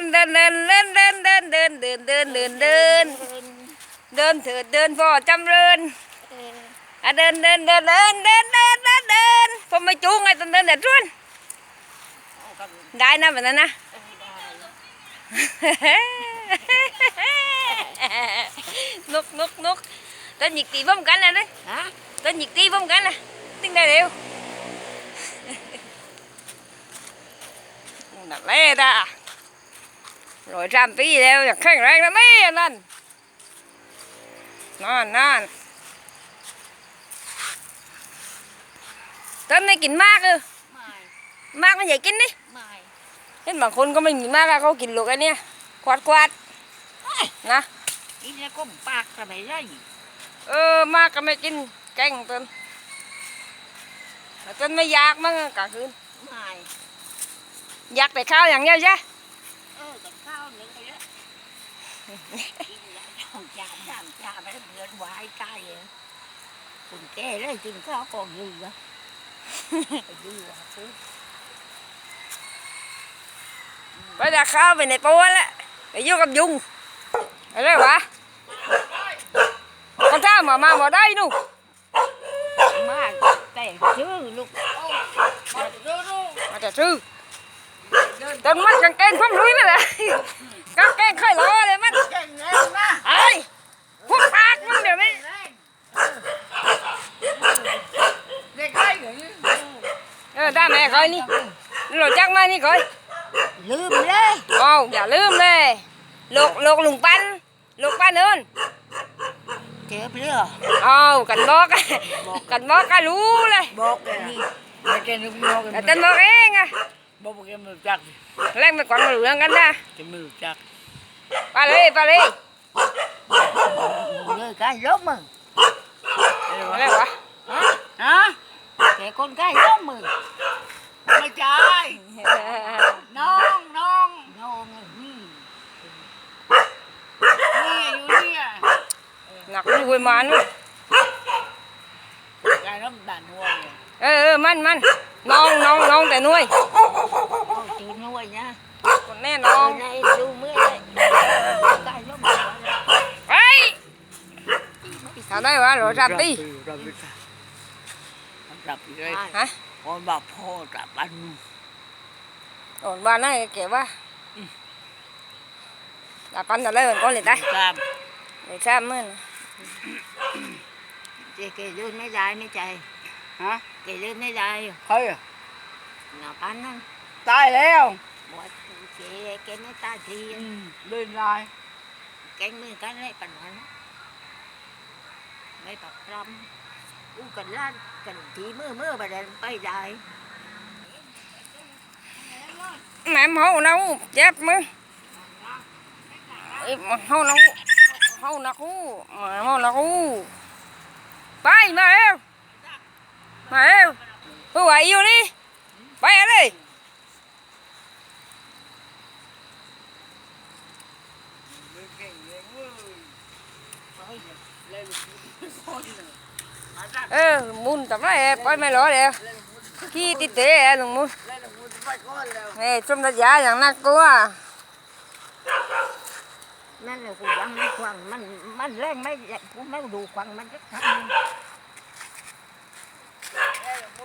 นเดินเดินเดินเดินเดินเดินเดินเดินเดินเดินเดินเถิดเดินพ่อจำเริญอะเดินเดินเดินเร้อยสามปีแล้วอยากแข็งแรงแล้วนี่นั่นนั่นนอนต้นนี้กินมากเลยมากมันใหญ่กินนี่เห็นบางคนก็ไม่กินมากอะเขากินลูกอันเนี้ยควาดควาดนะกินแล้วก็ปากทำไมได้เออมากก็ไม่กินแกงต้นต้นไม่ยากมั้งกลางคืนไม่ยากแต่ข้าวอย่างเงี้ยใช่ กับข้าวหนึ่งไปล้วต้องจามจามจามไปเดือนวายตายเองคุณแก่เลยกินข้าวกองยืนแล้วดีว่ะคุณไปดักข้าวไปในตัวแล้วไปยุ่กับยุงอะไรวะก็ท่ามามามาได้นู่มาแต่ชื่อลูกมาแต่ชื่อ จังมันกางเกงพุ่มลุยไปเลยกางเกงค่อยรอเลยมันไอ้พวกพากมันเดี๋ยวนี้เออได้าแม่คอยนี่หลดจักมานี่คอยลืมเลยอ้าวอย่าลืมเลยลกลกลุงปั้นลกปันเอินเก็บเลยเหออ้าวกันบอกกันบอกกันรู้เลยบอกนี่แต่เต้นบอกเองอะ บ่บ่แกไม่รู้จักแรกไปก่อนมาเหลืองกันนะจะไมือจักไปเลยไปเลยเกัยกมืออะไรวะฮะแต่คนใกล้ยกมือไม่ใจน้องน้องน้องนี่นี่อยู่นี่หนักด้วยมันกายน้ำตานนัวเออเออมันมันน้องน้องน้องแต่นุ้ย แน่นอนไปเอาได้วะหรอจับตีจับเลยฮะคนบอกพ่อจับบ้านโอนบ้านนั่นเก็บว่าจับปั้นจะได้เหมือนก้อนเลยได้เลยซ้ำเมื่อเจ๊เกยืนไม่ได้ไม่ใจฮะเกยืนไม่ได้เฮ้ยหน้าปั้นนั่นตายแล้ว một chị cái nó ta thì lên lại cái mình cái này cần hắn mấy bạc trăm u cần lan cần thì mưa mưa bà đèn bay dài mẹ mau nấu chết mới mau nấu mau nấu mau nấu bay mà em mà em tôi yêu đi bay đi เออมุนทำไรไปไม่รอเลยขี้ติดเตะลุงมุนแม่ชมทัศยาอย่างน่ากลัวนั่นเลยคุณยังควังมันมันแรงไม่ผมไม่ดูควังมันจะทำ